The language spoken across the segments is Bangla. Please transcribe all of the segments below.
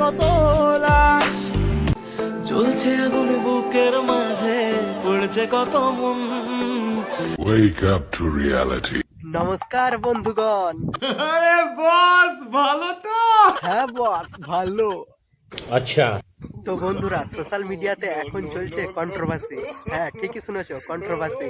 কত লাশ। জ্বলছে আগুন বুকের মাঝে পড়ছে কত মন। নমস্কার বন্ধুগণ। আরে বস ভালো তো। হ্যাঁ বস ভালো। আচ্ছা। তো বন্ধুরা সোশ্যাল মিডিয়াতে এখন চলছে কন্ট্রোভার্সি হ্যাঁ ঠিকই শুনেছ কন্ট্রোভার্সি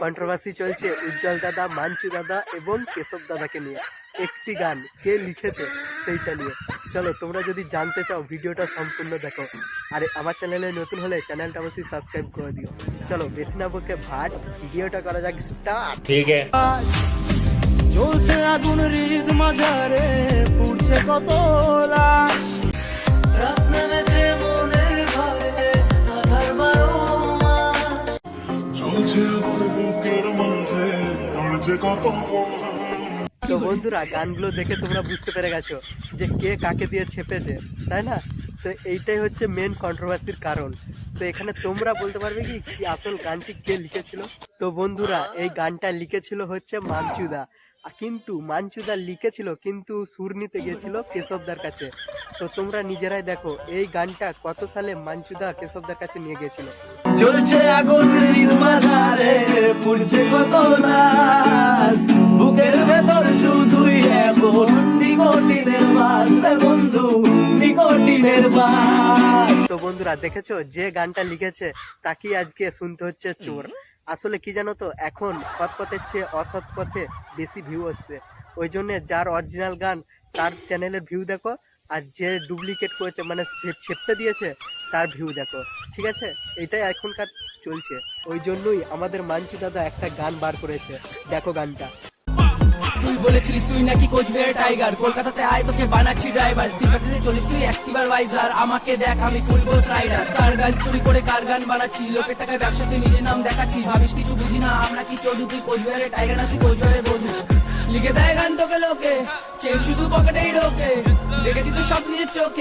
কন্ট্রোভার্সি চলছে উজ্জ্বল দাদা মাঞ্চু দাদা এবং কেশব দাদাকে নিয়ে। একটি গান কে লিখেছে? সেইটা নিয়ে। চলো তোমরা যদি জানতে চাও ভিডিওটা সম্পূর্ণ দেখো। আর আমার চ্যানেলে নতুন হলে চ্যানেলটা অবশ্যই সাবস্ক্রাইব করে দিও। চলো বেশি না বকে ভাট ভিডিওটা করা যাক স্টার্ট ঠিক চলছে আগুন রিদ মাঝারে পুড়ছে কত লাশ। চলছে আগুন বুকের মাঝে পড়ছে কত তো বন্ধুরা গানগুলো দেখে তোমরা বুঝতে পেরে গেছো যে কে কাকে দিয়ে ছেপেছে তাই না? তো এইটাই হচ্ছে মেন কন্ট্রোভার্সির কারণ। তো এখানে তোমরা বলতে পারবে কি কি আসল গানটি কে লিখেছিল? তো বন্ধুরা এই গানটা লিখেছিল হচ্ছে মানচুদা। কিন্তু মানচুদা লিখেছিল কিন্তু সুর নিতে গিয়েছিল কেশবদার কাছে। তো তোমরা নিজেরাই দেখো এই গানটা কত সালে মানচুদা কেশবদার কাছে নিয়ে গিয়েছিল চলছে আগুন পুড়ছে কত লাশ এখন নিকোটিনের বাস রে বন্ধু নিকোটিনের বাস তো বন্ধুরা দেখেছ? যে গানটা লিখেছে তাকেই আজকে শুনতে হচ্ছে চোর। আসলে কি জানো তো এখন সৎ পথের চেয়ে অসৎ পথে বেশি ভিউ হচ্ছে ওই জন্য যার অরিজিনাল গান তার চ্যানেলের ভিউ দেখো আর যে ডুপ্লিকেট করেছে মানে সে- ছেপতে দিয়েছে তার ভিউ দেখো। ঠিক আছে? এটাই এখনকার চলছে। ওই জন্যই আমাদের মানছি দাদা একটা গান বার করেছে। দেখো গানটা। তুই বলেছিলিস তুই নাকি কোচবিহার টাইগার? কলকাতাতে আয়, তোকে বানাচ্ছি ড্রাইভার সিপাতিতে চলিস তুই অ্যাক্টিভার ওয়াইজার আমাকে দেখ, আমি ফুল বোস রাইডার কার গান চুরি করে কার গান বানাচ্ছি? লোকের টাকায় ব্যবসা তুই নিজের নাম দেখাচ্ছি। ভাবিস কিছু বুঝি না, আমরা কি চলু তুই কোচবিহারে টাইগার না তুই কোচবিহারে বোঝু? লিখে দেয় গান তোকে লোকে চেন শুধু পকেটেই ঢোকে দেখেছি তুই সব নিজের চোখে।